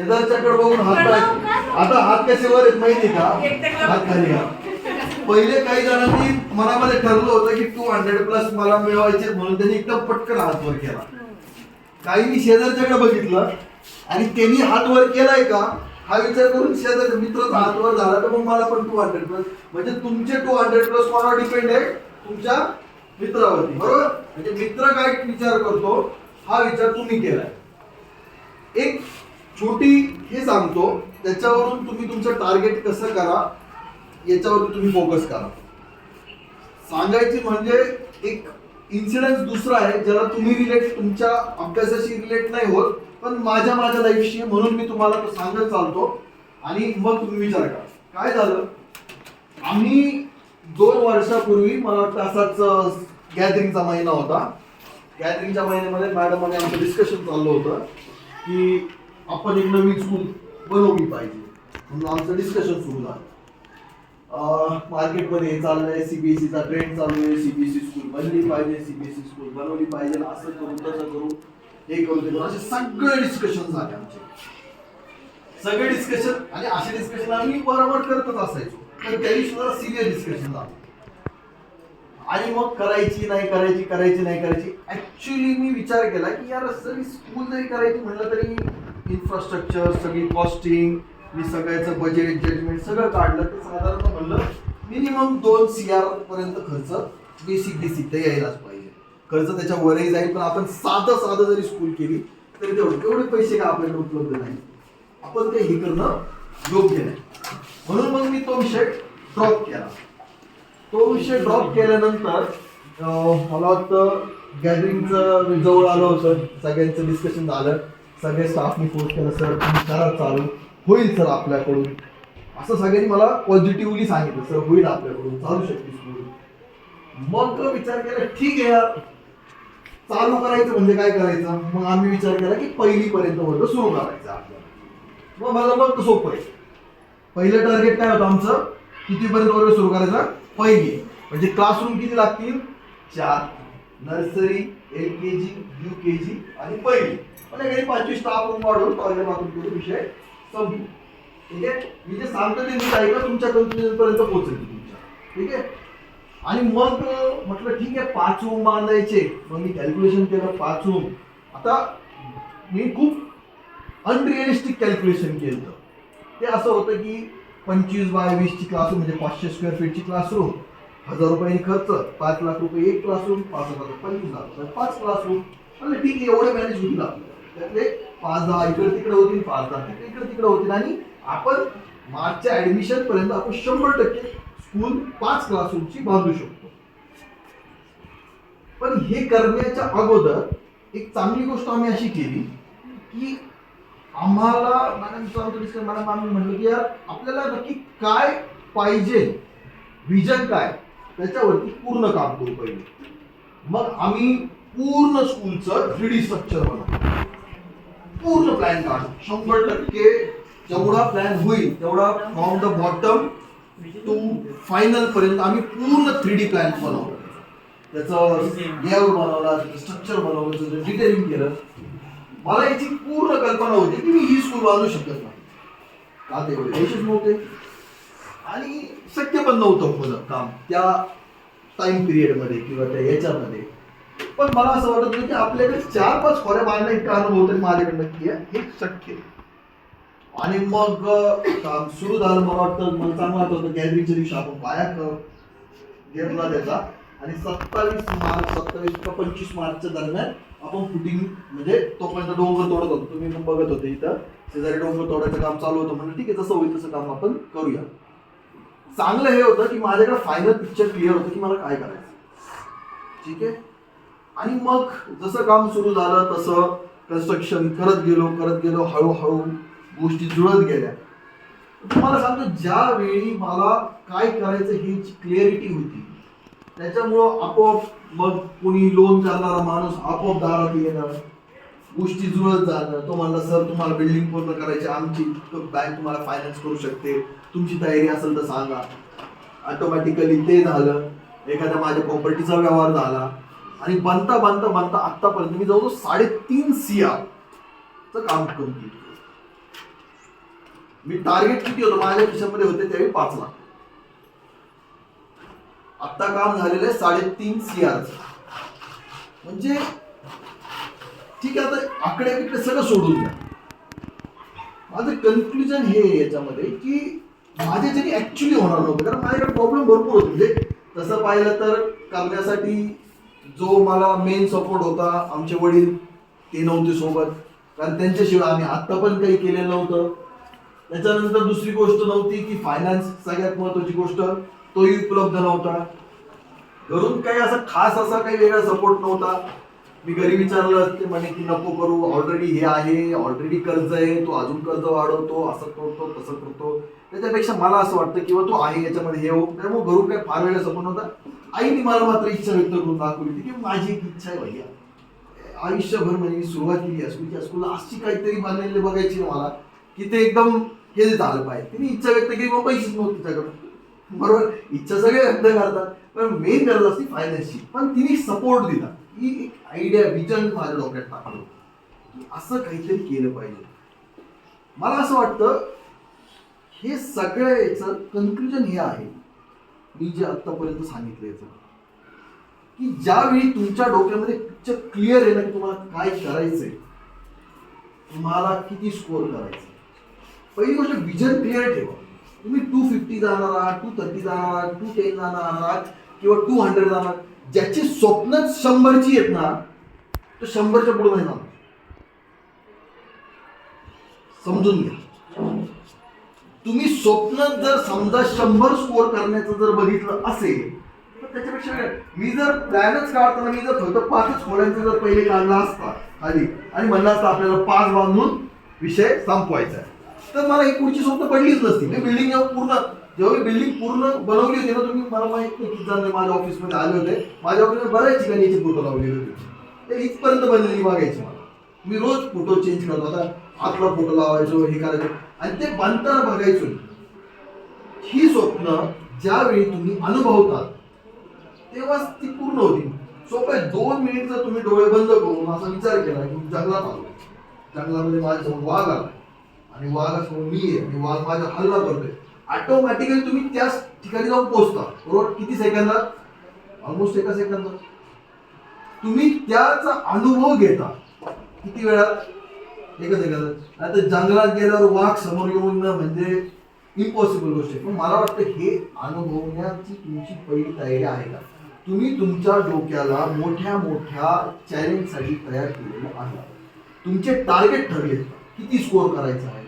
शेजारच्याकडे बघून हात आता हात कसे वर आहेत माहिती का? हात खाली घ्या. पहिले काही जणांनी मनामध्ये ठरलं होतं की टू हंड्रेड प्लस मला मिळवायचे म्हणून त्यांनी एकदम पटकन हात वर केला. काहींनी शेजारच्याकडे बघितलं आणि त्यांनी हात वर केलाय का? हा विचार करून शेजारच्या मित्राचा हात वर झाला तर मग मला पण टू हंड्रेड प्लस म्हणजे तुमचे टू हंड्रेड प्लस कोणावर डिपेंड आहे तुमच्या मित्रावरती बरोबर? म्हणजे मित्र काय विचार करतो? हा विचार तुम्ही केलाय. एक छोटी हे सांगतो त्याच्यावरून तुम्ही तुमचं टार्गेट कसं करा याच्यावर तुम्ही फोकस करा. सांगायची म्हणजे एक इन्सिडन्स दुसरा आहे ज्याला तुम्ही रिलेट तुमच्या अभ्यासाशी रिलेट नाही होत पण माझ्या माझ्या लाईफशी म्हणून मी तुम्हाला तो सांगत चालतो. आणि मग तुम्ही विचार करा. काय झालं? आम्ही दोन वर्षापूर्वी मला वाटतं असाच गॅदरिंगचा महिना होता. गॅदरिंगच्या महिन्यामध्ये मॅडम आणि आमचं डिस्कशन चाललं होतं की आपण एक नवीन स्कूल बनवली पाहिजे. म्हणून आमचं डिस्कशन सुरू झालं. मार्केटमध्ये हे चाललंय सीबीएसईचा ट्रेंड चालू आहे सीबीएसई स्कूल बनली पाहिजे सीबीएसई स्कूल बनवली पाहिजे असं करू तसं करू हे करू ते करू. असे सगळे डिस्कशन झाले आमचे. सगळे डिस्कशन आणि असे डिस्कशन आम्ही बरोबर करतच असायचो. पण त्या दिवशी जरा सिरियस डिस्कशन झालं. आणि मग करायची नाही करायची करायची नाही करायची. ऍक्च्युली मी विचार केला की यार सगळी स्कूल जरी करायची म्हणलं तरी इन्फ्रास्ट्रक्चर सगळी कॉस्टिंग मी सगळ्याचं बजेट जजमेंट सगळं काढलं. तर साधारण म्हणलं मिनिमम दोन सी आर पर्यंत खर्च बेसिक बेसिक तर यायलाच पाहिजे. खर्च त्याच्या वरही जाईल पण आपण साधं साधं जरी स्कूल केली तरी तेवढं तेवढे पैसे का आपल्याला उपलब्ध नाही. आपण ते हे करणं योग्य नाही. म्हणून मग मी तो विषय ड्रॉप केला. तो विषय ड्रॉप केल्यानंतर मला वाटतं गॅदरिंगचं जवळ आलं होतं सगळ्यांचं डिस्कशन झालं. सगळे स्टाफनी फोर्स केलं सर तुम्ही करा चालू. होईल सर आपल्याकडून. असं सगळ्यांनी मला पॉझिटिव्हली सांगितलं सर होईल आपल्याकडून. चालू शकते स्कूल मग विचार केला ठीक आहे यार. चालू करायचं म्हणजे काय करायचं? मग आम्ही विचार केला की पहिलीपर्यंत वर्ग सुरू करायचा आपल्याला. मग मला मग सोपं आहे. पहिलं टार्गेट काय होतं आमचं? कितीपर्यंत वर्ग सुरू करायचा? पहिली. म्हणजे क्लासरूम किती लागतील? चार. Nursery L K G U K G आणि पहिली. म्हणजे काही पाचवी स्टाफ रूम वाढवून टॉयलेट बाथरूम करून विषय. संपू. ठीक आहे? मी जे सांगतो ते नीट ऐका तुमच्या कन्क्लुजनपर्यंत पोहोचेल तुमच्या. ठीक आहे? आणि मग म्हटलं ठीक आहे पाच रूम बांधायचे. मग मी कॅल्क्युलेशन केलं पाच रूम. आता मी खूप अनरिअलिस्टिक कॅल्क्युलेशन केलं. ते असं होतं की पंचवीस बाय वीसची क्लासरूम म्हणजे पाचशे स्क्वेअर फीटची क्लासरूम हजार रुपयांनी खर्च पाच लाख रुपये एक क्लासरूम पाच हजार पंचवीस लाख रुपये पाच क्लासरूम म्हणजे ठीक आहे एवढे मॅनेज होईल आपलं. त्यातले पाच दहा इकडे तिकडे होतील पाच दहा तिकडे इकडे तिकडे होतील. आणि आपण मार्चच्या ऍडमिशन पर्यंत आपण शंभर टक्के स्कूल पाच क्लासरूमची बांधू शकतो. पण हे करण्याच्या अगोदर एक चांगली गोष्ट आम्ही अशी केली की आम्हाला मॅडम मॅडम आम्ही म्हणलं की यार आपल्याला नक्की काय पाहिजे विजन काय त्याच्यावरती पूर्ण काम करू पाहिजे. मग आम्ही पूर्ण स्कूलचं थ्री डी स्ट्रक्चर बनवतो. पूर्ण प्लॅन काढ. शंभर टक्के जेवढा प्लॅन होईल तेवढा from the bottom to final पर्यंत आम्ही पूर्ण थ्री डी प्लॅन बनवलं त्याचं लेआउट बनवला स्ट्रक्चर बनवलं त्याचं डिटेलिंग केलं. मला याची पूर्ण कल्पना होती की मी ही स्कूल बांधू शकत नाही. का ते एवढे पैसेच नव्हते. आणि शक्य पण नव्हतं होणं काम. त्या टाइम पिरियडमध्ये किंवा त्या याच्यामध्ये पण मला असं वाटत नाही की आपल्याकडे चार पाच खोऱ्या बांधण्या इतका अनुभव तरी माझ्याकडे नक्की आहे. हे शक्य आहे. आणि मग काम सुरू झालं मला वाटतं. मला चांगलं वाटतं गॅदरिंगच्या दिवशी आपण पाया क- घेतला त्याचा. आणि सत्तावीस मार्च सत्तावीस का पंचवीस मार्चच्या दरम्यान आपण फुटिंग म्हणजे तोपर्यंत डोंगर तोडत होतो. तुम्ही पण बघत होते इथं. शेजारी डोंगर तोडायचं काम चालू होतं म्हणजे ठीक आहे जसं होईल तसं काम आपण करूया. चांगलं हे होतं की माझ्याकडे फायनल पिक्चर क्लिअर होतं की मला काय करायचं. ठीक आहे? आणि मग जसं काम सुरू झालं तसं कन्स्ट्रक्शन करत गेलो करत गेलो हळूहळू गोष्टी जुळत गेल्या. तुम्हाला सांगतो ज्या वेळी मला काय करायचं ही क्लिअरिटी होती. त्याच्यामुळं आपोआप मग कोणी लोन करणारा माणूस आपोआप दारात येणार गोष्टी जुळत जाणार तो म्हणला सर तुम्हाला बिल्डिंग पूर्ण करायची आमची बँक तुम्हाला फायनान्स करू शकते. तुमची तयारी असेल तर सांगा. ऑटोमॅटिकली ते झालं. एखाद्या माझ्या प्रॉपर्टीचा व्यवहार झाला. आणि बनता बनता बनता आतापर्यंत मी जवळजवळ साडेतीन सिआरचं काम करून मी टार्गेट किती होतं माझ्या खिशामध्ये होते त्यावेळी पाच लाख. आता काम झालेलं आहे साडेतीन सीआर म्हणजे ठीक आहे आता आकडे तिकडे सगळं सोडून द्या. माझं कन्क्लुजन हे आहे याच्यामध्ये की माझे माझ्याच्याने ऍक्च्युली होणार नव्हतं कारण माझ्याकडे प्रॉब्लेम भरपूर होते. म्हणजे तसं पाहिलं तर करण्यासाठी जो मला मेन सपोर्ट होता आमचे वडील ते नव्हते सोबत. कारण त्यांच्याशिवाय आम्ही आत्ता पण काही केलेलं नव्हतं. त्याच्यानंतर दुसरी गोष्ट नव्हती की फायनान्स सगळ्यात महत्वाची गोष्ट तोही उपलब्ध नव्हता. घरून काही असा खास असा काही वेगळा सपोर्ट नव्हता. मी घरी विचारलं असते म्हणे की नको करू ऑलरेडी हे आहे ऑलरेडी कर्ज आहे तो अजून कर्ज वाढवतो असं करतो तसं करतो. त्याच्यापेक्षा मला असं वाटतं किंवा तो आहे याच्यामध्ये हे हो त्यामुळे घरून काही फार वेळा सपोर्ट नव्हता. आईने मला मात्र इच्छा व्यक्त करून दाखवली होती की माझी एक इच्छा आहे भैया. आयुष्यभर म्हणजे मी सुरुवात केली असू स्कूलच्या स्कूलला अशी काहीतरी बांधलेली बघायची ना मला की ते एकदम हे झालं पाहिजे. तिने इच्छा व्यक्त केली मग पैसेच नव्हते तिच्याकडे बरोबर? इच्छा सगळे व्यक्त करतात. पण मेन गरज असते फायनान्सची पण तिने सपोर्ट दिला. ही एक आयडिया विजन माझ्या डोक्यात टाकलं. की असं काहीतरी केलं पाहिजे. मला असं वाटतं हे सगळ्याचं याचं कन्क्लुजन हे आहे. मी जे आतापर्यंत सांगितलं याचं. की ज्यावेळी तुमच्या डोक्यामध्ये पिक्चर क्लिअर आहे ना की तुम्हाला काय करायचंय तुम्हाला किती स्कोअर करायचं पहिली गोष्ट विजन क्लिअर ठेवा. तुम्ही टू फिफ्टी जाणार आहात टू थर्टी जाणार आहात टू टेन जाणार आहात किंवा टू हंड्रेड जाणार ज्याची स्वप्नच शंभरची येत ना तो शंभरच्या पुढे नाही जाणार. समजून घ्या. तुम्ही स्वप्न जर समजा शंभर स्कोअर करण्याचं जर बघितलं असेल तर त्याच्यापेक्षा काय? मी जर प्लॅनच काढताना मी जर फक्त पाचच खोल्यांचं जर पहिले काढला असता आधी आणि म्हणला असता आपल्याला पाच बांधून विषय संपवायचा तर मला ही पुढची स्वप्न पडलीच नसती. मी बिल्डिंग जेव्हा पूर्ण जेव्हा मी बिल्डिंग पूर्ण बनवली होती ना तुम्ही मला माहीत नाही किती जण माझ्या ऑफिसमध्ये आले होते. माझ्या ऑफिसमध्ये बऱ्याच ठिकाणी याची फोटो लावलेले होते. ते इथपर्यंत बनलेली मागायची मला. मी रोज फोटो चेंज करतो होता. आतला फोटो लावायचो हे करायचो. आणि ते बांधताना बघायचो. ही स्वप्न ज्यावेळी तुम्ही अनुभवतात तेव्हाच ती पूर्ण होती सोपे दोन मिनिट जर तुम्ही डोळे बंद करून असा विचार केला की जंगलात आलो जंगलामध्ये माझ्यासमोर वाघ आला आणि वाघासमोर मी आहे आणि वाघ माझ्या हल्ला करतोय. ऑटोमॅटिकली तुम्ही त्याच ठिकाणी जाऊन पोहोचता. बरोबर? किती सेकंदात? ऑलमोस्ट एका सेकंदात. तुम्ही त्याचा अनुभव घेता. किती वेळात एकच सेकंदात आता जंगलात गेल्यावर वाघ समोर येऊन म्हणजे इम्पॉसिबल गोष्ट आहे. पण मला वाटतं हे अनुभवण्याची तुमची पहिली तयारी आहे का? तुम्ही तुमच्या डोक्याला मोठ्या मोठ्या चॅलेंजसाठी तयार केलेलं आहे. तुमचे टार्गेट ठरले किती स्कोअर करायचं आहे?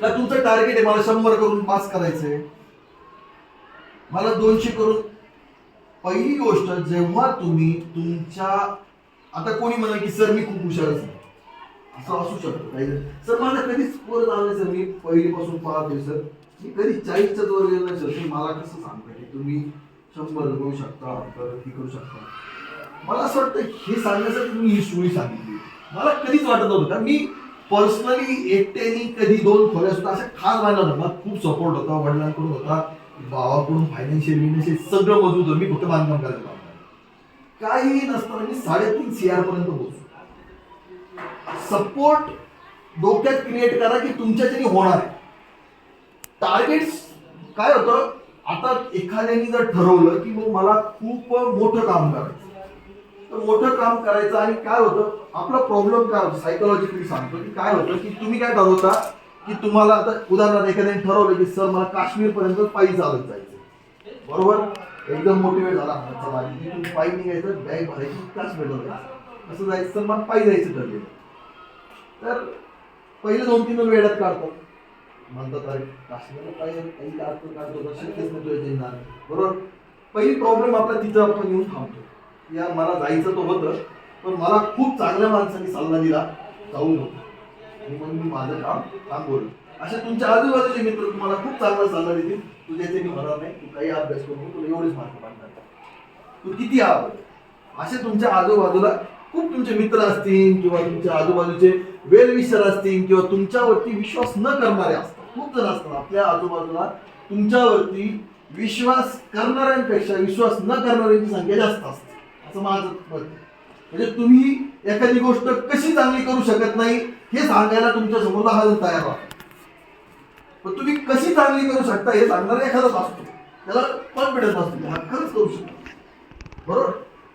का तुमचं टार्गेट आहे मला शंभर करून पास करायचं आहे मला दोनशे करून? पहिली गोष्ट जेव्हा तुम्ही तुमच्या आता कोणी म्हणा की सर मी खूप हुशारच नाही असं असू शकतं काही सर मला कधीच स्कोअर झाला सर. मी पहिलीपासून पाहतोय सर. मी कधी चाळीसच्या वर गेलो नाही सर. तुम्ही मला कसं सांगता की तुम्ही शंभर करू शकता तर हे करू शकता? मला असं वाटतं हे सांगण्यासाठी तुम्ही ही स्टोरी सांगितली. मला कधीच वाटत नव्हतं. कारण मी पर्सनली एकट्याने कधी दोन खोल्या सुद्धा अशा खास व्हायला होता मला खूप सपोर्ट होता वडिलांकडून होता भावाकडून फायनान्शियल बिनान्शियल सगळं मजबूत होतं. मी फक्त बांधकाम करायला काही नसताना मी साडेतीन सी आर पर्यंत पोहोचलो. सपोर्ट डोक्यात क्रिएट करा की तुमच्याच्यानी होणार आहे. टार्गेट्स काय होतं? आता एखाद्याने जर ठरवलं की मग मला खूप मोठं काम करायचं तर मोठं काम करायचं आणि काय होतं? आपला प्रॉब्लेम काय होतो? सायकोलॉजिकली सांगतो की काय होतं की तुम्ही काय ठरवता की तुम्हाला आता उदाहरणार्थ एखाद्याने ठरवलं की सर मला काश्मीर पर्यंत पायी चालत जायचं बरोबर? एकदम मोटिवेट झाला. चला पायी निघायचं बॅग भरायची काश्मीरला जायचं असं जायचं. सर मला पायी जायचं ठरलेलं तर पहिले दोन तीन वेळात काढतात म्हणतात अरे काश्मीरला पायी काही काढतो काढतो शक्यच नाही तुझ्या बरोबर? पहिली प्रॉब्लेम आपला तिथं आपण येऊन थांबतो. या मला जायचं तो होतं पण मला खूप चांगल्या माणसांनी सल्ला दिला जाऊ नको. आणि मग मी माझं काम थांबवलं. अशा तुमच्या आजूबाजूचे मित्र तुम्हाला खूप चांगला सल्ला देतील. तू ज्याचे मी म्हणणार नाही तू काही अभ्यास करू तुला एवढेच मार्क पाडणार. तू किती आवड? असे तुमच्या आजूबाजूला खूप तुमचे मित्र असतील किंवा तुमच्या आजूबाजूचे वेलविशर असतील किंवा तुमच्यावरती विश्वास न करणारे असतात. खूप जण असतात. आपल्या आजूबाजूला तुमच्यावरती विश्वास करणाऱ्यांपेक्षा विश्वास न करणाऱ्यांची संख्या जास्त असते. असं माझं मत म्हणजे तुम्ही एखादी गोष्ट कशी चांगली करू शकत नाही हे सांगायला तुमच्यासमोर हा जण तयार राहतो पण तुम्ही कशी चांगली करू शकता हे सांगणारा एखादाच असतो. त्याला कॉन्फिडन्स असतो हा खरंच करू शकतो. बरोबर?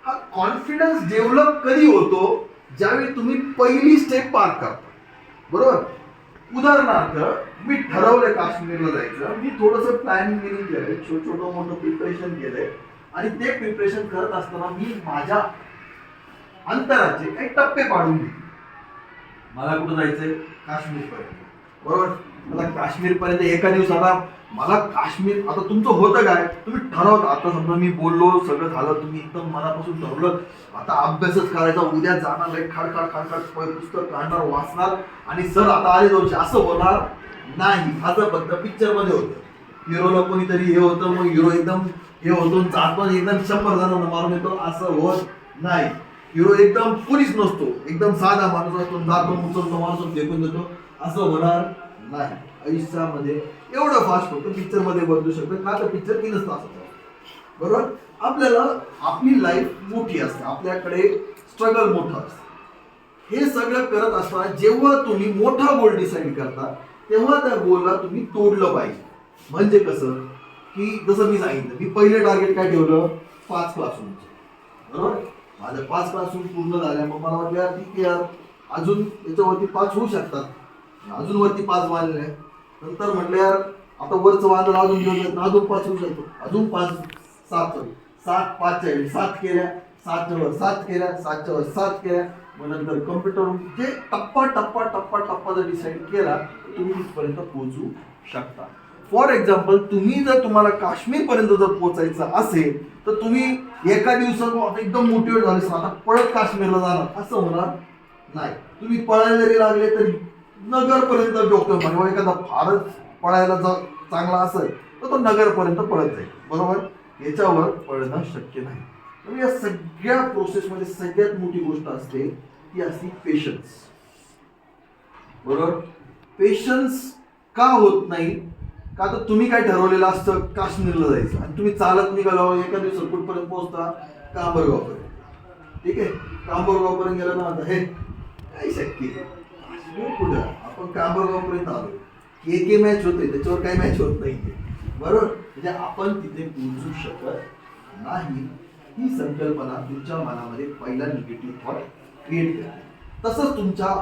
हा कॉन्फिडन्स डेव्हलप कधी होतो? ज्यावेळी तुम्ही पहिली स्टेप पार करता. बरोबर? उदाहरणार्थ मी ठरवलंय काश्मीरला जायचं. मी थोडंसं प्लॅनिंग बिनिंग केलंय. छोटं छोटं मोठं प्रिपरेशन केलंय. आणि ते प्रिपरेशन करत असताना मी माझ्या अंतराचे काही टप्पे पाडून घेतले मला कुठं जायचंय? काश्मीरपर्यंत. बरोबर? मला काश्मीरपर्यंत एका दिवसाला मला काश्मीर आता तुमचं होतं काय? तुम्ही ठरवता. आता समजा मी बोललो सगळं झालं तुम्ही एकदम मनापासून ठरवलं. आता अभ्यासच करायचा उद्या जाणार लय खाड खाड खाड खाड पुस्तक काढणार वाचणार. आणि सर आता आले दोनशे. असं होणार नाही. हा फक्त बद्दल पिक्चरमध्ये होतं. हिरोला कोणीतरी हे होतं मग हिरो एकदम हे होतो जातो आणि एकदम शंभर जणांना मारून येतो. असं होत नाही. हिरो एकदम पोलीस नसतो. एकदम साधा माणूस असतो जातो उचलतो माणूस फेकून देतो. असं होणार नाही. आयुष्यामध्ये एवढं फास्ट होतं पिक्चरमध्ये बदलू शकतो का तर पिक्चर तीनच तास होतं बरोबर? आपल्याला आपली लाईफ मोठी असते. आपल्याकडे स्ट्रगल मोठं असतं. हे सगळं करत असताना जेव्हा तुम्ही मोठा गोल डिसाईड करता तेव्हा त्या गोलला तुम्ही तोडलं पाहिजे. म्हणजे कसं? की जसं मी सांगितलं मी पहिले टार्गेट काय ठेवलं? पाच क्लासरूमचं बरोबर? माझं पाच क्लासरूम पूर्ण झाल्या. मग मला वाटलं ठीक आहे यार. अजून याच्यावरती पाच होऊ शकतात. अजून वरती पाच आहे नंतर म्हटल्यावर आता वरचं वादळ अजून घेऊन जायचं अजून पाच होऊ शकतो अजून पाच सात सात पाचच्या वेळी सात केल्या सातच्या वर सात केल्या सातच्या वर सात केल्या. मग नंतर कम्प्युटर जे टप्पा टप्पा टप्पा टप्पा जर डिसाईड केला तर तुम्ही तिथपर्यंत पोहोचू शकता. फॉर एक्झाम्पल तुम्ही जर तुम्हाला काश्मीरपर्यंत जर पोहोचायचं असेल तर तुम्ही एका दिवसात आता एकदम मोटिवेट झाले "सर, आता पळत काश्मीरला जाणार. असं होणार नाही. तुम्ही पळायला जरी लागले तरी नगरपर्यंत डोकं म्हणजे हो, एखादा फारच पळायला जर चांगला असेल तर तो नगरपर्यंत पळत जाईल. बरोबर? याच्यावर पळणं शक्य नाही. तर या सगळ्या प्रोसेसमध्ये सगळ्यात मोठी गोष्ट असते ती असते पेशन्स बरोबर? पेशन्स का होत नाही? का तर तुम्ही काय ठरवलेलं असतं काश्मीरला जायचं. आणि तुम्ही चालत निघालो एका दिवसात कुठपर्यंत पोहोचता? कांबरगावपर्यंत ठीक आहे? कांबरगावपर्यंत गेलं ना आता हे काही शक्य आहे. काश्मीर कुठं आपण कांबरगावपर्यंत आलो के के मॅच होते त्याच्यावर काही मॅच होत नाही बरोबर? म्हणजे आपण तिथे पोहोचू शकत नाही. ही संकल्पना तुमच्या मनामध्ये पहिला निगेटिव्ह थॉट क्रिएट करते. तसंच तुमच्या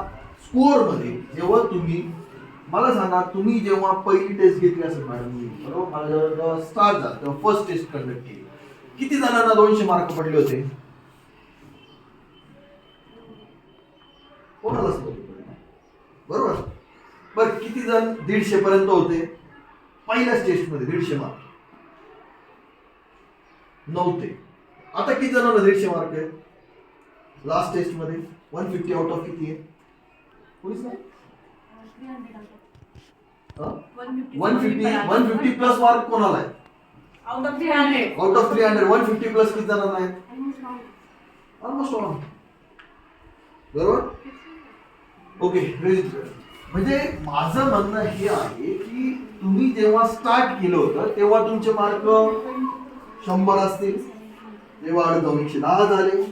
स्कोअरमध्ये जेव्हा तुम्ही मला सांगा तुम्ही जेव्हा पहिली टेस्ट घेतली असेल मॅडम बरोबर? मला जेव्हा स्टार्ट झाला तेव्हा फर्स्ट टेस्ट कंडक्ट केली. किती जणांना दोनशे मार्क पडले होते? कोणाला बरोबर? बरं किती जण दीडशे पर्यंत होते? पहिल्याच टेस्टमध्ये दीडशे मार्क नव्हते. आता किती जणांना दीडशे मार्क आहे? लास्ट टेस्टमध्ये वन फिफ्टी आउट ऑफ किती आहे? One fifty one fifty plus mark कोणाला आहे? Out of three hundred out of three hundred one fifty plus किती जणांना आहे? ऑलमोस्ट ऑल बरोबर? ओके म्हणजे माझं म्हणणं हे आहे की तुम्ही जेव्हा स्टार्ट केलं होतं तेव्हा तुमचे मार्क शंभर असतील. तेव्हा वाढत जाऊन एकशे दहा झाले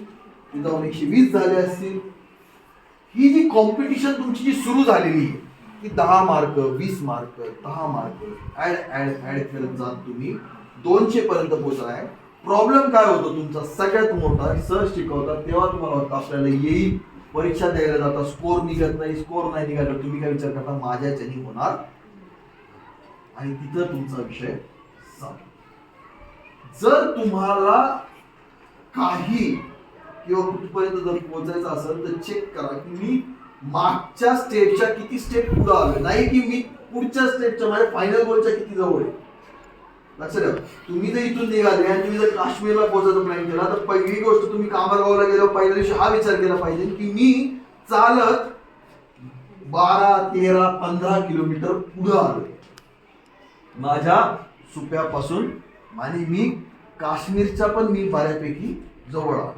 ते जाऊन एकशे वीस झाले असतील. ही जी कॉम्पिटिशन तुमची जी सुरू झालेली आहे की दहा मार्क वीस मार्क दहा मार्क ॲड ॲड ॲड करत जात तुम्ही. दोनशे पर्यंत पोहोचलाय प्रॉब्लेम काय होतो तुमचा? सगळ्यात मोठा सहज शिकवतात तेव्हा तुम्हाला वाटतं आपल्याला येईल. परीक्षा द्यायला जाता स्कोर निघत नाही स्कोर नाही निघाला तुम्ही काय विचार करता? माझ्याच्यानी होणार. आणि तिथं तुमचा विषय जर तुम्हाला काही किंवा कुठपर्यंत जर पोहोचायचं असेल तर चेक करा की मी मागच्या स्टेपच्या किती स्टेप पुढे आलो नाही की मी पुढच्या स्टेपच्या माझ्या फायनल गोलच्या किती जवळ आहे. लक्षात ठेवा. तुम्ही जर इथून निघाले आणि तुम्ही जर काश्मीरला पोहोचायचा प्लॅन केला तर पहिली गोष्ट तुम्ही कामरगावला गेलो पहिल्या दिवशी हा विचार केला पाहिजे की मी चालत बारा तेरा पंधरा किलोमीटर पुढं आलोय. माझ्या सुप्यापासून आणि मी काश्मीरच्या पण मी बऱ्यापैकी जवळ आलो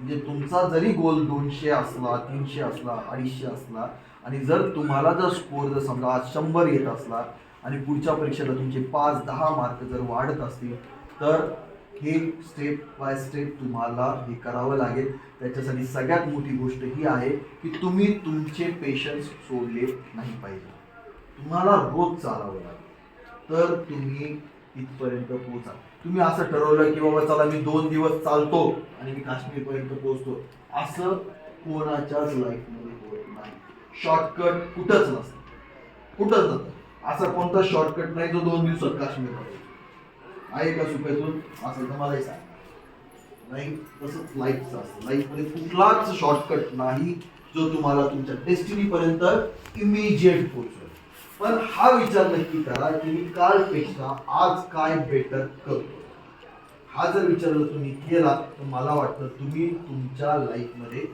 म्हणजे तुमचा जरी गोल दोनशे असला तीनशे असला अडीचशे असला आणि जर तुम्हाला जर स्कोर जर समजा शंभर येत असला आणि पुढच्या परीक्षेला तुमचे पाच दहा मार्क जर वाढत असतील तर हे स्टेप बाय स्टेप तुम्हाला हे करावं लागेल. त्याच्यासाठी सगळ्यात मोठी गोष्ट ही आहे की तुम्ही तुमचे पेशन्स सोडले नाही पाहिजे. तुम्हाला रोज चालावं लागेल. तर तुम्ही इथपर्यंत पोहोचा. तुम्ही असं ठरवलं की बाबा चला मी दोन दिवस चालतो आणि मी काश्मीरपर्यंत पोहोचतो. असं कोणाच्याच लाईफमध्ये होत नाही. शॉर्टकट कुठंच नसतं. कुठंच नसतं. असा कोणता शॉर्टकट नाही जो दोन दिवसात काश्मीर आहे का सुपेतून? असं तर मलाही सांग. नाही तसंच लाईफचं असतं. लाईफमध्ये कुठलाच शॉर्टकट नाही जो तुम्हाला तुमच्या डेस्टिनीपर्यंत इमिजिएट पोहोचवेल पण हा विचार नक्की करा की मी कालपेक्षा आज काय बेटर करतो हा जर विचार जर तुम्ही केला तर मला वाटतं तुम्ही तुमच्या लाईफमध्ये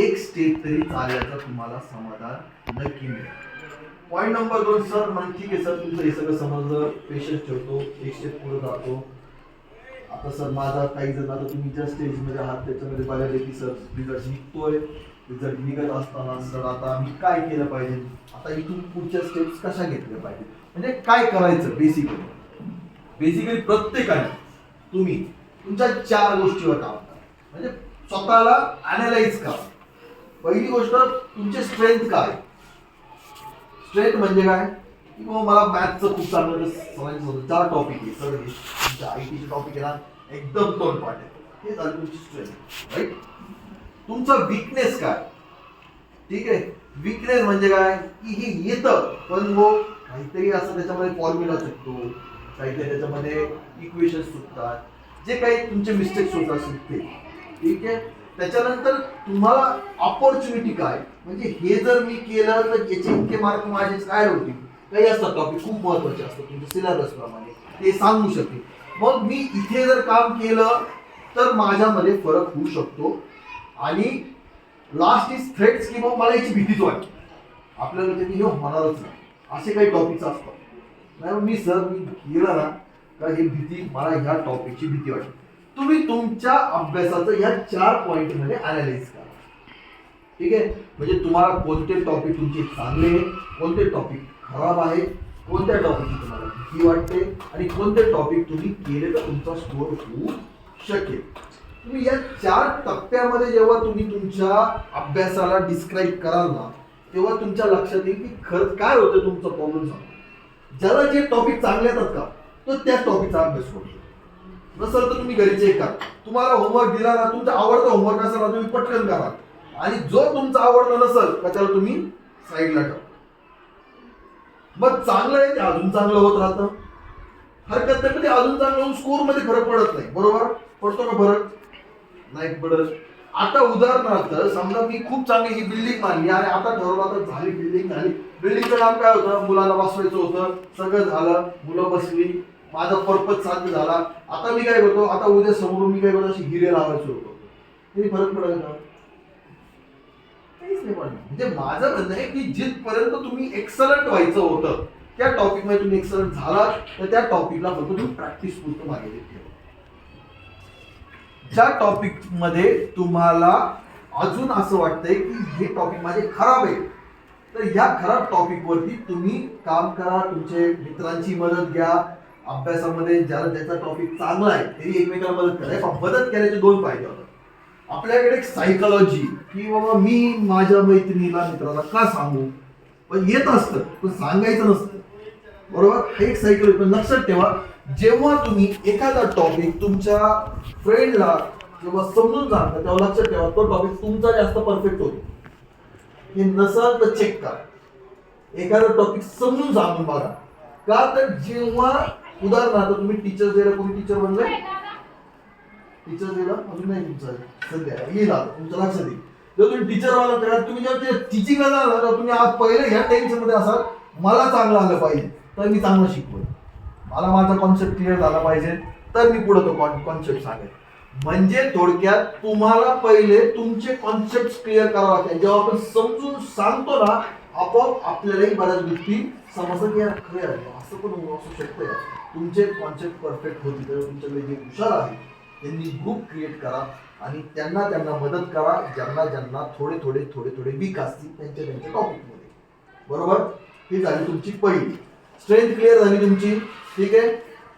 एक स्टेप तरी चालल्याचं तुम्हाला समाधान नक्की मिळेल. पॉईंट नंबर दोन सर म्हणजे ठीक आहे सर तुमचं हे सगळं समजलं. पेशन्स ठेवतो. एक स्टेप पुढे जातो. आता सर माझा काही जण आता तुम्ही ज्या स्टेजमध्ये आहात त्याच्यामध्ये बघायला की सर रिझल्ट निघतोय. रिझल्ट निघत असताना सर आता आम्ही काय केलं पाहिजे? आता इथून पुढच्या स्टेप्स कशा घेतल्या पाहिजे? म्हणजे काय करायचं बेसिकली बेसिकली प्रत्येकाने तुम्ही तुमच्या चार गोष्टीवर काम करा. म्हणजे स्वतःला अनालाइज करा. पहिली गोष्ट तुमचे स्ट्रेंथ काय? स्ट्रेट म्हणजे काय? की बाबा मला मॅथचं खूप चांगलं सरांचं होतं चार टॉपिक आहे सर तुमच्या आय टीचे टॉपिक आहे ना एकदम तोंडपाठ आहे हे झालं तुमची स्ट्रेंथ राईट तुमचं विकनेस काय? ठीक आहे? विकनेस म्हणजे काय? की हे येतं पण हो काहीतरी असं त्याच्यामध्ये फॉर्म्युला चुकतो काहीतरी त्याच्यामध्ये इक्वेशन चुकतात. जे काही तुमचे मिस्टेक्स होतात असतील ते ठीक आहे? त्याच्यानंतर तुम्हाला ऑपॉर्च्युनिटी काय? म्हणजे हे जर मी केलं तर याचे इतके मार्क माझे काय होतील? काही असतात टॉपिक खूप महत्त्वाचे असतात तुमच्या सिलेबस प्रमाणे. ते सांगू शकते मग मी इथे जर काम केलं तर माझ्यामध्ये फरक होऊ शकतो. आणि लास्ट इज थ्रेट्स की मग मला याची भीतीच वाटते. आपल्याला ते हे होणारच नाही. असे काही टॉपिक्स असतात. नाही मग मी सर मी केलं ना का ही भीती मला ह्या टॉपिकची भीती वाटते. तुम्ही तुमच्या अभ्यासाचं या चार पॉईंटमध्ये अनालाइज करा. ठीक आहे? म्हणजे तुम्हाला कोणते टॉपिक तुमचे चांगले आहे कोणते टॉपिक खराब आहे कोणत्या टॉपिकची तुम्हाला भीती वाटते आणि कोणते टॉपिक तुम्ही केले तर तुमचा स्कोर होऊ शकेल. तुम्ही या चार टप्प्यामध्ये जेव्हा तुम्ही तुमच्या अभ्यासाला डिस्क्राईब कराल ना तेव्हा तुमच्या लक्षात येईल की खरंच काय होतं तुमचा प्रॉब्लेम सांगा ज्याला जे टॉपिक चांगले येतात का तो त्या टॉपिकचा अभ्यास करतो नसेल तर तुम्ही घरी चेक करा तुम्हाला होमवर्क दिला ना तुमचा आवडता होमवर्क असेल ना तुम्ही पटकन करा. आणि जो तुमचा आवडता नसेल का त्याला तुम्ही साईडला ठेवा. मग चांगलं आहे ते अजून चांगलं होत राहतं. हरकत नाही ते अजून चांगलं होऊन स्कोरमध्ये फरक पडत नाही. बरोबर? पडतो का फरक? नाही पडत. आता उदाहरणार्थ समजा मी खूप चांगली ही बिल्डिंग मानली आणि आता ठरवलं आता झाली बिल्डिंग झाली. बिल्डिंगचं काम काय होतं? मुलाला बसवायचं होतं. सगळं झालं. मुलं बसली. माझा पर्पज साध्य झाला. आता मी काय करतो? आता उद्या समोरून मी काय करतो? अशी हिरे लावायला सुरू करतो. तरी फरक पडेल का? काहीच नाही पडणार म्हणजे माझं म्हणणं आहे की जिथपर्यंत तुम्ही एक्सलंट व्हायचं होतं त्या टॉपिकमध्ये तुम्ही एक्सलंट झाला तर त्या टॉपिकला फक्त तुम्ही प्रॅक्टिस पुरतं मागे ठेवा ज्या टॉपिकमध्ये तुम्हाला अजून असं वाटतंय की हे टॉपिक माझे खराब आहे तर ह्या खराब टॉपिक वरती तुम्ही काम करा तुमचे मित्रांची मदत घ्या अभ्यासामध्ये ज्याला ज्याचा टॉपिक चांगला आहे त्यांनी एकमेकाला मदत करायला मदत केल्याचे दोन फायदे होतात. आपल्याकडे एक सायकॉलॉजी की बाबा मी माझ्या मैत्रिणीला मित्राला का सांगू? पण येत असतं पण सांगायचं नसतं. बरोबर? हे एक सायकॉलॉजी पण लक्षात ठेवा जेव्हा तुम्ही एखादा टॉपिक तुमच्या फ्रेंडला जेव्हा समजून सांगता तेव्हा लक्षात ठेवा तो टॉपिक तुमचा जास्त परफेक्ट होतो. हे नसाल तर चेक करा. एखादा टॉपिक समजून सांगून बघा. का तर जेव्हा उदाहरणार्थ तुम्ही टीचर द्यायला कोणी टीचर बनलाय टीचर दिला अजून नाही तुमचं. सध्या. येईल आता तुमचं लक्षात येईल जेव्हा तुम्ही टीचर व्हायला तेव्हा तुम्ही जेव्हा टीचिंगला जाणार तेव्हा तुम्ही आज पहिले ह्या टेन्शनमध्ये असाल. मला चांगलं आलं पाहिजे तर मी चांगलं शिकवलं मला माझा कॉन्सेप्ट क्लिअर झाला पाहिजे तर मी पुढे तो कॉन्सेप्ट सांगेल म्हणजे थोडक्यात तुम्हाला पहिले तुमचे कॉन्सेप्ट क्लिअर करावे लागतात जेव्हा आपण समजून सांगतो ना आपोआप आपल्यालाही बऱ्याच गोष्टी समजतात. की यार खरं असं पण असू शकतं. तुमचे कॉन्सेप्ट परफेक्ट होते तर तुमच्याकडे जे हुशार आहे त्यांनी ग्रुप क्रिएट करा आणि त्यांना त्यांना मदत करा ज्यांना ज्यांना थोडे थोडे थोडे थोडे वीक असतील त्यांच्या त्यांच्या टॉपिकमध्ये बरोबर? ही झाली तुमची पहिली. स्ट्रेंथ क्लिअर झाली तुमची. ठीक आहे?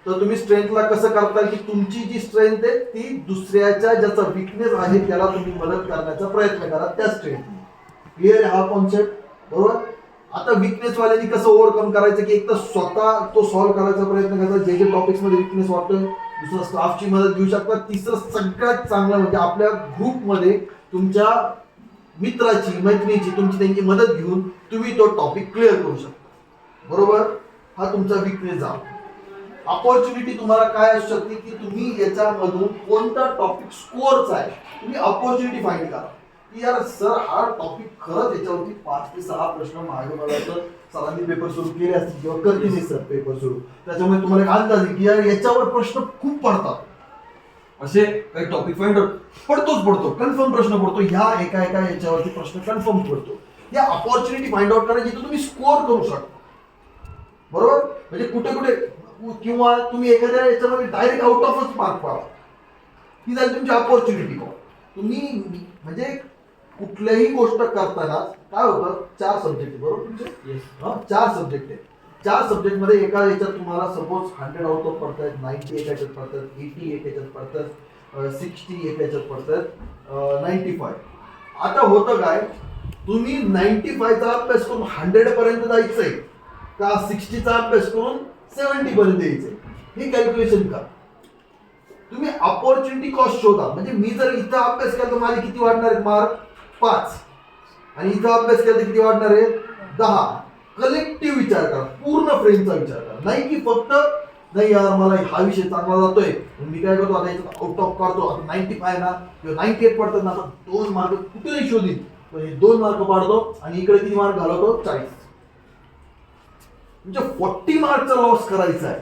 तर तुम्ही स्ट्रेंथला कसं करता की तुमची जी स्ट्रेंथ आहे ती दुसऱ्याच्या ज्याचा विकनेस आहे त्याला तुम्ही मदत करण्याचा प्रयत्न करा त्या स्ट्रेंथ क्लिअर आहे हा कॉन्सेप्ट बरोबर? आता विकनेस वाल्यांनी कसं ओव्हरकम करायचं की एक तर स्वतः तो सॉल्व्ह करायचा प्रयत्न करायचा जे जे टॉपिक्समध्ये विकनेस वाटतोय दुसरं स्टाफची मदत घेऊ शकता तिसरं सगळ्यात चांगलं म्हणजे आपल्या ग्रुपमध्ये तुमच्या मित्राची मैत्रिणीची तुमची त्यांची मदत घेऊन तुम्ही तो टॉपिक क्लिअर करू शकता. बरोबर? हा तुमचा विकनेस झाला. अपॉर्च्युनिटी तुम्हाला काय असू शकते की तुम्ही याच्यामधून कोणता टॉपिक स्कोअरचा आहे तुम्ही अपॉर्च्युनिटी फाईंड करा. की यार सर हा टॉपिक खरंच याच्यावरती पाच ते सहा प्रश्न मागे मला तर सरांनी पेपर सुरू केले असतील किंवा करतील सर पेपर सुरू. त्याच्यामुळे तुम्हाला काय अंदाज की यार याच्यावर प्रश्न खूप पडतात. असे काही टॉपिक फाईंड पडतोच पडतो. कन्फर्म प्रश्न पडतो. ह्या एका एका याच्यावरती प्रश्न कन्फर्म पडतो. या अपॉर्च्युनिटी फाइंड आउट करायची तर तुम्ही स्कोअर करू शकता. बरोबर? म्हणजे कुठे कुठे किंवा तुम्ही एखाद्या याच्यामध्ये डायरेक्ट आउट ऑफच मार्क पाडा ही झाली तुमची अपॉर्च्युनिटी कॉल तुम्ही म्हणजे कुठल्याही गोष्ट करताना काय होतं? चार सब्जेक्ट बरोबर तुमचे? चार सब्जेक्ट आहे. चार सब्जेक्टमध्ये एका याच्यात तुम्हाला सपोज हंड्रेड आउट ऑफ पडतात नाईन्टी एका याच्यात पडतात एटी एक याच्यात पडतात सिक्स्टी एक याच्यात पडतात नाईन्टी फाय आता होतं काय? तुम्ही नाईन्टी फायचा अभ्यास करून हंड्रेड पर्यंत जायचंय का सिक्स्टीचा अभ्यास करून सेव्हन्टी पर्यंत यायचंय? हे कॅल्क्युलेशन का तुम्ही अपॉर्च्युनिटी कॉस्ट शोधा. म्हणजे मी जर इथं अभ्यास केला तर माझे किती वाढणार आहेत? मार्क? पाच. आणि इथं अभ्यास केला तर किती वाढणार आहे? दहा. कलेक्टिव्ह विचार करा. पूर्ण फ्रेमचा विचार करा. नाही की फक्त नाही यार मला हा विषय चांगला जातोय. मी काय करतो? आता याच्यात आउट ऑफ काढतो. आता नाईन्टी फाय ना किंवा नाईन्टी एट पडतात ना आता दोन मार्क कुठेही शोधीन. पण हे दोन मार्क पाडतो आणि इकडे किती मार्क घालवतो? चाळीस. म्हणजे फोर्टी मार्कचा लॉस करायचा आहे.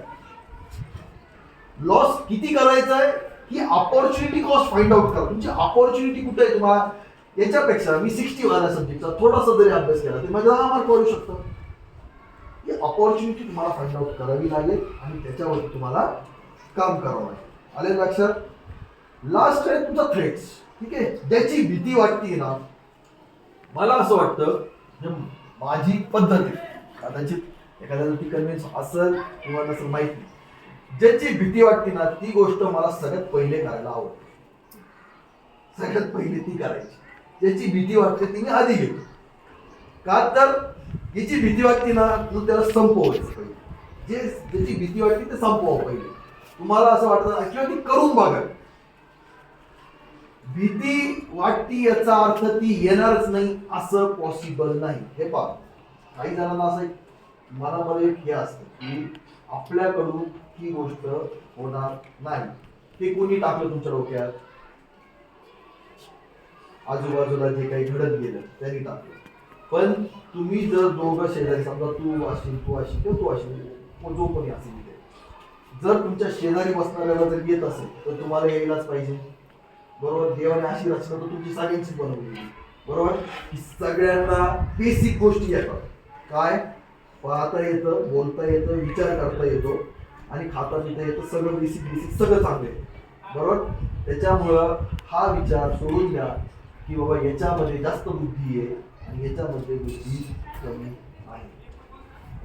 लॉस किती करायचा आहे? ही अपॉर्च्युनिटी कॉस्ट फाइंड आउट करा. तुमची अपॉर्च्युनिटी कुठे आहे तुम्हाला? याच्यापेक्षा मी सिक्स्टी वाला सब्जेक्टचा थोडासा जरी अभ्यास केला तरी माझ्या दहा मार्क वाढू शकतं. ही अपॉर्च्युनिटी तुम्हाला फाइंड आउट करावी लागेल आणि त्याच्यावर तुम्हाला काम करावं लागेल. आले लक्षात? लास्ट आहे तुमचा थ्रेट्स ठीक आहे? ज्याची भीती वाटते ना मला असं वाटतं माझी पद्धत आहे. कदाचित एखाद्याला ती कन्व्हिन्स असेल किंवा नसेल माहीत नाही. ज्याची भीती वाटते ना ती गोष्ट मला सगळ्यात पहिले करायला आवडते. सगळ्यात पहिले ती करायची. ज्याची भीती वाटते ती मी आधी घेतो. का तर याची भीती वाटते ना तू त्याला संपवायचं पाहिजे. जे ज्याची भीती वाटते ते संपवावं पाहिजे. तुम्हाला असं वाटतं किंवा ती करून बघा. भीती वाटती याचा अर्थ ती येणारच नाही असं पॉसिबल नाही. हे पहा काही जणांना असं एक मनामध्ये एक हे असतं की आपल्याकडून ही गोष्ट होणार नाही. ते कोणी टाकलं तुमच्या डोक्यात? आजूबाजूला जे काही घडत गेलं त्यांनी टाकलं. पण तुम्ही जर दोघं शेजारी समजा तू असेल तू असेल किंवा तू असेल जो कोणी असेल तिथे जर तुमच्या शेजारी बसणाऱ्याला जर येत असेल तर तुम्हाला यायलाच पाहिजे. बरोबर? देवाने अशी रचना तर तुमची सगळ्यांची बनवली बरोबर? सगळ्यांना बेसिक गोष्टी येतात. काय? पाहता येतं बोलता येतं विचार करता येतो आणि खाता पिता येतं सगळं बेसिक बेसिक सगळं चांगलं आहे. बरोबर? त्याच्यामुळं हा विचार सोडून द्या. की बाबा याच्यामध्ये जास्त बुद्धी आहे आणि याच्यामध्ये बुद्धी कमी आहे.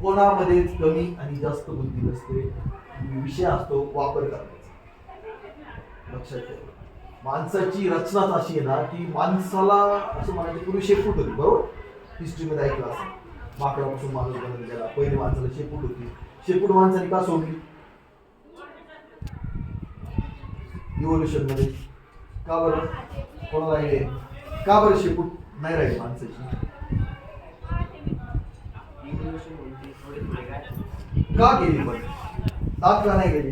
कोणामध्ये कमी आणि जास्त बुद्धी नसते. विषय असतो वापर करण्याचा. लक्षात ठेवा. माणसाची रचनाच अशी आहे ना की माणसाला असं म्हणायचं पूर्वी शेपूट होती. बरोबर? हिस्ट्रीमध्ये ऐकलं असं माकडापासून माणूस बनत गेला. पहिली माणसाला शेपूट होती. शेपूट माणसाने का सोडली? इव्होल्युशनमध्ये. का बरं? कोणाला आयडिया आहे? का बरं शेपूट? नाही राहील. माणसाची. का गेली पण सात का नाही गेली.